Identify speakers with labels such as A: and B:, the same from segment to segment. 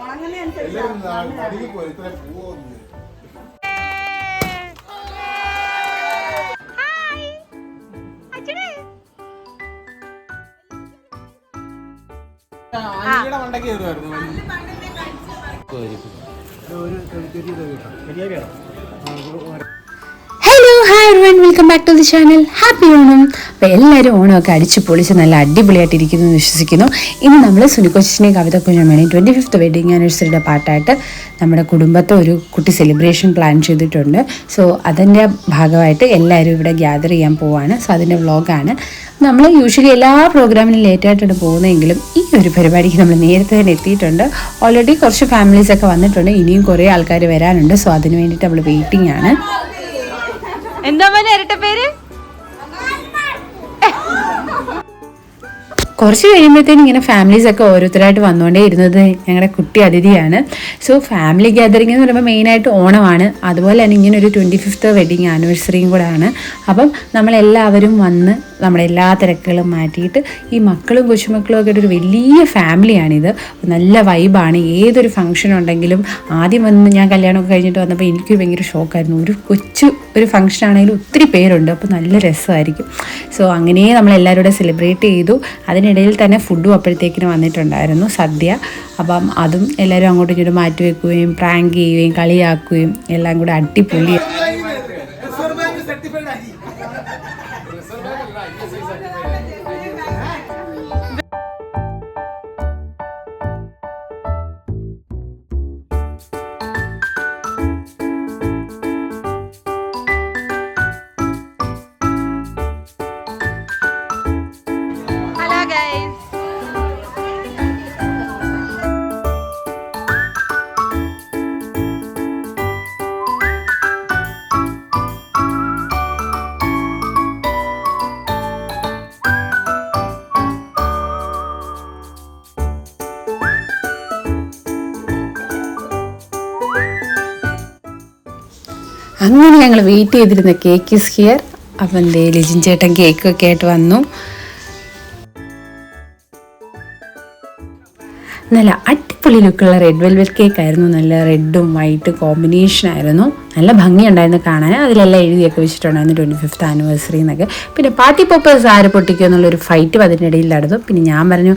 A: Hello, hi everyone, welcome back to the channel. Happy Onam. അപ്പോൾ എല്ലാവരും ഓണമൊക്കെ അടിച്ച് പൊളിച്ച് നല്ല അടിപൊളിയായിട്ട് ഇരിക്കുന്നു എന്ന് വിശ്വസിക്കുന്നു ഇനി നമ്മൾ സുനിക്കോച്ചിനെ Kavitha Kunjamani twenty fifth wedding ആനിവേഴ്സറിയുടെ പാട്ടായിട്ട് നമ്മുടെ കുടുംബത്തെ ഒരു കുട്ടി സെലിബ്രേഷൻ പ്ലാൻ ചെയ്തിട്ടുണ്ട് സോ അതിൻ്റെ ഭാഗമായിട്ട് എല്ലാവരും ഇവിടെ ഗ്യാദർ ചെയ്യാൻ പോവാണ് സോ അതിൻ്റെ വ്ളോഗാണ് നമ്മൾ യൂഷ്വലി എല്ലാ പ്രോഗ്രാമിനും ലേറ്റായിട്ടാണ് പോകുന്നതെങ്കിലും ഈ ഒരു പരിപാടിക്ക് നമ്മൾ നേരത്തെ തന്നെ എത്തിയിട്ടുണ്ട് ഓൾറെഡി കുറച്ച് ഫാമിലീസൊക്കെ വന്നിട്ടുണ്ട് ഇനിയും കുറേ ആൾക്കാർ വരാനുണ്ട് സോ അതിന് വേണ്ടിയിട്ട് നമ്മൾ വെയിറ്റിംഗ് ആണ്
B: എന്താ ഇരട്ട പേര്
A: കുറച്ച് കഴിയുമ്പോഴത്തേനും ഇങ്ങനെ ഫാമിലീസൊക്കെ ഓരോരുത്തരായിട്ട് വന്നുകൊണ്ടേ ഇരുന്നത് ഞങ്ങളുടെ കുട്ടി അതിഥിയാണ് സോ ഫാമിലി ഗ്യാതറിംഗ് എന്ന് പറയുമ്പോൾ മെയിനായിട്ട് ഓണമാണ് അതുപോലെ തന്നെ ഇങ്ങനെ ഒരു ട്വൻറ്റി ഫിഫ്ത്ത് വെഡിങ് ആനിവേഴ്സറിയും കൂടെ ആണ് അപ്പം നമ്മളെല്ലാവരും വന്ന് നമ്മുടെ എല്ലാ തിരക്കുകളും മാറ്റിയിട്ട് ഈ മക്കളും കൊച്ചുമക്കളും ഒക്കെ ഒരു വലിയ ഫാമിലിയാണിത് നല്ല വൈബാണ് ഏതൊരു ഫംഗ്ഷൻ ഉണ്ടെങ്കിലും ആദ്യം വന്ന് ഞാൻ കല്യാണമൊക്കെ കഴിഞ്ഞിട്ട് വന്നപ്പോൾ എനിക്കൊരു ഭയങ്കര ഷോക്കായിരുന്നു ഒരു കൊച്ചു ഒരു ഫംഗ്ഷൻ ആണെങ്കിലും ഒത്തിരി പേരുണ്ട് അപ്പോൾ നല്ല രസമായിരിക്കും സോ അങ്ങനെ നമ്മൾ എല്ലാവരും സെലിബ്രേറ്റ് ചെയ്തു അതിനിടയിൽ തന്നെ ഫുഡും അപ്പോഴത്തേക്കിന് വന്നിട്ടുണ്ടായിരുന്നു സദ്യ അപ്പം അതും എല്ലാവരും അങ്ങോട്ടും ഇങ്ങോട്ടും മാറ്റി വെക്കുകയും പ്രാങ്ക് ചെയ്യുകയും കളിയാക്കുകയും എല്ലാം കൂടെ അടിപൊളി അങ്ങനെ ഞങ്ങൾ വെയിറ്റ് ചെയ്തിരുന്ന കേക്ക് ഇസ് ഹിയർ അപ്പം ലിജിൻ ചേട്ടൻ കേക്കൊക്കെ ആയിട്ട് വന്നു നല്ല അടിപൊളി ലുക്കുള്ള റെഡ് വെൽവെറ്റ് കേക്ക് ആയിരുന്നു നല്ല റെഡും വൈറ്റ് കോമ്പിനേഷൻ ആയിരുന്നു നല്ല ഭംഗിയുണ്ടായിരുന്നു കാണാൻ അതിലെല്ലാം എഴുതിയൊക്കെ വെച്ചിട്ടുണ്ടായിരുന്നു ട്വൻറ്റി ഫിഫ്ത്ത് ആനിവേഴ്സറി എന്നൊക്കെ പിന്നെ പാർട്ടി പോപ്പേഴ്സ് ആര് പൊട്ടിക്കുക എന്നുള്ളൊരു ഫൈറ്റും അതിൻ്റെ ഇടയിൽ നടന്നു പിന്നെ ഞാൻ പറഞ്ഞു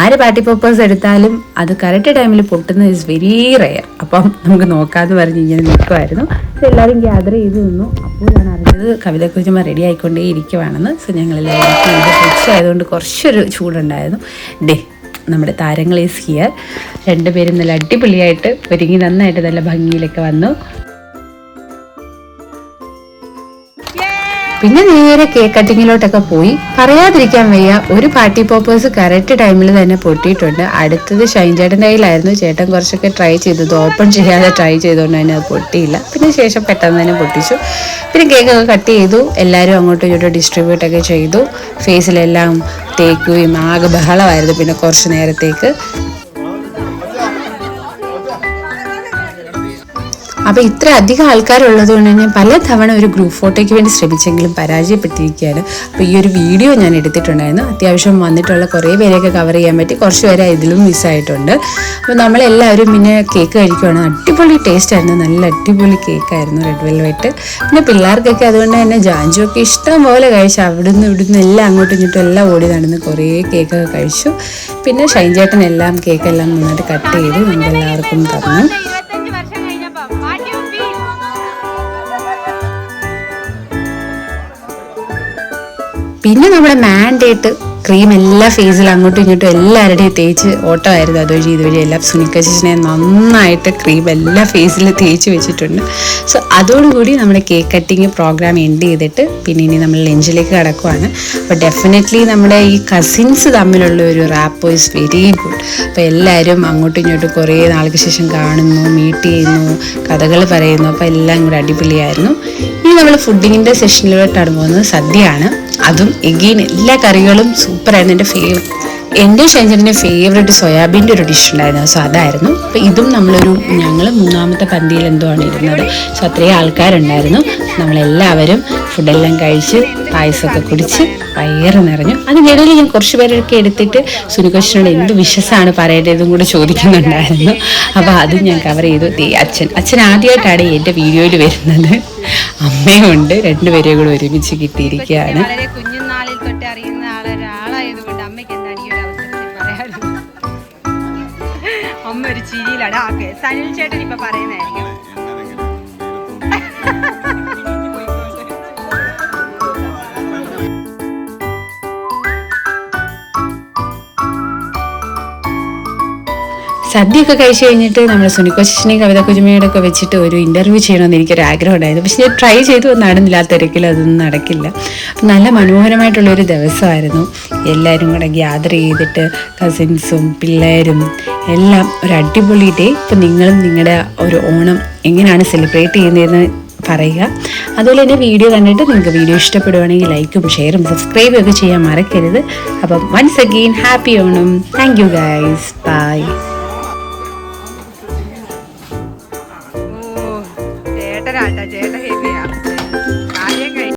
A: ആര് പാർട്ടി പോപ്പേഴ്സ് എടുത്താലും അത് കറക്റ്റ് ടൈമിൽ പൊട്ടുന്നത് ഇസ് വെരി റെയർ അപ്പം നമുക്ക് നോക്കാമെന്ന് പറഞ്ഞ് ഇങ്ങനെ നിൽക്കുമായിരുന്നു എല്ലാവരും ഗ്യാദർ ചെയ്ത് നിന്നു അപ്പോൾ ഞാൻ അറിഞ്ഞത് കവിതക്കുറിച്ചുമ്പോൾ റെഡി ആയിക്കൊണ്ടേ ഇരിക്കുവാണെന്ന് സോ ഞങ്ങളെല്ലാവരും ആയതുകൊണ്ട് കുറച്ചൊരു ചൂടുണ്ടായിരുന്നു ഡേ നമ്മുടെ താരങ്ങൾ ഈസ് ഹിയർ രണ്ടുപേരും നല്ല അടിപൊളിയായിട്ട് ഒരുങ്ങി നന്നായിട്ട് നല്ല ഭംഗിയിലൊക്കെ വന്നു പിന്നെ നേരെ കേക്ക് കട്ടിങ്ങിലോട്ടൊക്കെ പോയി പറയാതിരിക്കാൻ വയ്യ ഒരു പാർട്ടി പോപ്പേഴ്സ് കറക്റ്റ് ടൈമിൽ തന്നെ പൊട്ടിയിട്ടുണ്ട് അടുത്തത് ഷൈൻ ചേട്ടൻ്റെ കയ്യിലായിരുന്നു ചേട്ടൻ കുറച്ചൊക്കെ ട്രൈ ചെയ്തത് ഓപ്പൺ ചെയ്യാതെ ട്രൈ ചെയ്തുകൊണ്ട് തന്നെ അത് പൊട്ടിയില്ല പിന്നെ ശേഷം പെട്ടെന്ന് തന്നെ പൊട്ടിച്ചു പിന്നെ കേക്കൊക്കെ കട്ട് ചെയ്തു എല്ലാവരും അങ്ങോട്ടും ഇങ്ങോട്ടും ഡിസ്ട്രിബ്യൂട്ടൊക്കെ ചെയ്തു ഫേസിലെല്ലാം തേക്കുകയും ആകെ ബഹളമായിരുന്നു പിന്നെ കുറച്ച് നേരത്തേക്ക് അപ്പോൾ ഇത്ര അധികം ആൾക്കാരുള്ളത് കൊണ്ട് ഞാൻ പല തവണ ഒരു ഗ്രൂപ്പ് ഫോട്ടോയ്ക്ക് വേണ്ടി ശ്രമിച്ചെങ്കിലും പരാജയപ്പെട്ടിരിക്കുകയാണ് അപ്പോൾ ഈ ഒരു വീഡിയോ ഞാൻ എടുത്തിട്ടുണ്ടായിരുന്നു അത്യാവശ്യം വന്നിട്ടുള്ള കുറേ പേരെയൊക്കെ കവർ ചെയ്യാൻ പറ്റി കുറച്ച് പേരെ ഇതിലും മിസ്സായിട്ടുണ്ട് അപ്പോൾ നമ്മളെല്ലാവരും പിന്നെ കേക്ക് കഴിക്കുവാണ് അടിപൊളി ടേസ്റ്റ് ആയിരുന്നു നല്ല അടിപൊളി കേക്കായിരുന്നു റെഡ് വെൽവെറ്റ് പിന്നെ പിള്ളേർക്കൊക്കെ അതുകൊണ്ട് തന്നെ ജാഞ്ചുമൊക്കെ ഇഷ്ടം പോലെ കഴിച്ചു അവിടുന്ന് ഇവിടുന്ന് എല്ലാം അങ്ങോട്ടും ഇങ്ങോട്ടും എല്ലാം ഓടി നടന്ന് കുറേ കേക്കൊക്കെ കഴിച്ചു പിന്നെ എല്ലാം കേക്ക് എല്ലാം കേക്കെല്ലാം നന്നായിട്ട് കട്ട് ചെയ്ത് നമ്മളെല്ലാവർക്കും തന്നു പിന്നെ നമ്മുടെ മാൻഡേറ്റ് ക്രീം എല്ലാ ഫേസിലും അങ്ങോട്ടും ഇങ്ങോട്ടും എല്ലാവരുടെയും തേച്ച് ഓട്ടമായിരുന്നു അതുവഴി ഇതുവഴി എല്ലാം സുനിക്കച്ചിനെ നന്നായിട്ട് ക്രീം എല്ലാ ഫേസിൽ തേച്ച് വെച്ചിട്ടുണ്ട് സോ അതോടുകൂടി നമ്മുടെ കേക്ക് കട്ടിങ് പ്രോഗ്രാം എൻഡ് ചെയ്തിട്ട് പിന്നെ ഇനി നമ്മൾ ലഞ്ചിലേക്ക് കിടക്കുവാണ് അപ്പോൾ ഡെഫിനറ്റ്ലി നമ്മുടെ ഈ കസിൻസ് തമ്മിലുള്ള ഒരു റാപ്പ് ഇസ് വെരി ഗുഡ് അപ്പോൾ എല്ലാവരും അങ്ങോട്ടും ഇങ്ങോട്ടും കുറേ നാൾക്ക് ശേഷം കാണുന്നു മീറ്റ് ചെയ്യുന്നു കഥകൾ പറയുന്നു അപ്പോൾ എല്ലാം കൂടെ അടിപൊളിയായിരുന്നു ഇനി നമ്മൾ ഫുഡിങ്ങിൻ്റെ സെഷനിലോട്ടാണ് പോകുന്നത് സദ്യയാണ് അതും എഗെയിൻ എല്ലാ കറികളും സൂപ്പറായിരുന്നു എൻ്റെ ഫേവ എൻ്റെ ഷെഞ്ചറിൻ്റെ ഫേവറേറ്റ് സോയാബീൻ്റെ ഒരു ഡിഷ് ഉണ്ടായിരുന്നു സോ അതായിരുന്നു അപ്പോൾ ഇതും നമ്മളൊരു ഞങ്ങൾ മൂന്നാമത്തെ പന്തിയിൽ എന്തോ ആണ് ഇരുന്നത് സോ അത്രയും ആൾക്കാരുണ്ടായിരുന്നു നമ്മളെല്ലാവരും ഫുഡെല്ലാം കഴിച്ച് പായസമൊക്കെ കുടിച്ച് വയറ് നിറഞ്ഞു അതിനിടയിൽ ഞാൻ കുറച്ച് പേരൊക്കെ എടുത്തിട്ട് സുനികോഷനോട് എന്ത് വിശ്വസമാണ് പറയേണ്ടതും കൂടെ ചോദിക്കുന്നുണ്ടായിരുന്നു അപ്പോൾ അതും ഞാൻ കവർ ചെയ്തു ദേ അച്ഛൻ അച്ഛൻ ആദ്യമായിട്ടാണ് എൻ്റെ വീഡിയോയിൽ വരുന്നത് അമ്മയുണ്ട് രണ്ടുപേരെയും കൂടെ ഒരുമിച്ച് കിട്ടിയിരിക്കുകയാണ്
B: അറിയുന്ന ആളൊരാളായതുകൊണ്ട് അമ്മയ്ക്ക് എന്താണ് ഈ ഒരു അവസരത്തിൽ പറയാനുള്ളത് അമ്മ ഒരു ചിരിയിലാണ് ഓക്കെ സനിൽ ചേട്ടൻ ഇപ്പൊ പറയുന്നതായിരിക്കും
A: സദ്യയൊക്കെ കഴിച്ചു കഴിഞ്ഞിട്ട് നമ്മൾ സുനിക്കോശിനെയും കവിത ഒക്കെ വെച്ചിട്ട് ഒരു ഇൻ്റർവ്യൂ ചെയ്യണമെന്ന് എനിക്കൊരു ആഗ്രഹം ഉണ്ടായിരുന്നു പക്ഷെ ഞാൻ ട്രൈ ചെയ്തു നടന്നില്ല ആ തിരക്കിൽ അതൊന്നും നടക്കില്ല അപ്പം നല്ല മനോഹരമായിട്ടുള്ളൊരു ദിവസമായിരുന്നു എല്ലാവരും കൂടെ ഗ്യാദർ ചെയ്തിട്ട് കസിൻസും പിള്ളേരും എല്ലാം ഒരു അടിപൊളി ഡേ ഇപ്പം നിങ്ങളും നിങ്ങളുടെ ഒരു ഓണം എങ്ങനെയാണ് സെലിബ്രേറ്റ് ചെയ്യുന്നതെന്ന് പറയുക അതുപോലെ തന്നെ വീഡിയോ കണ്ടിട്ട് നിങ്ങൾക്ക് വീഡിയോ ഇഷ്ടപ്പെടുവാണെങ്കിൽ ലൈക്കും ഷെയറും സബ്സ്ക്രൈബും ഒക്കെ ചെയ്യാൻ മറക്കരുത് അപ്പം once again happy Onam thank you guys bye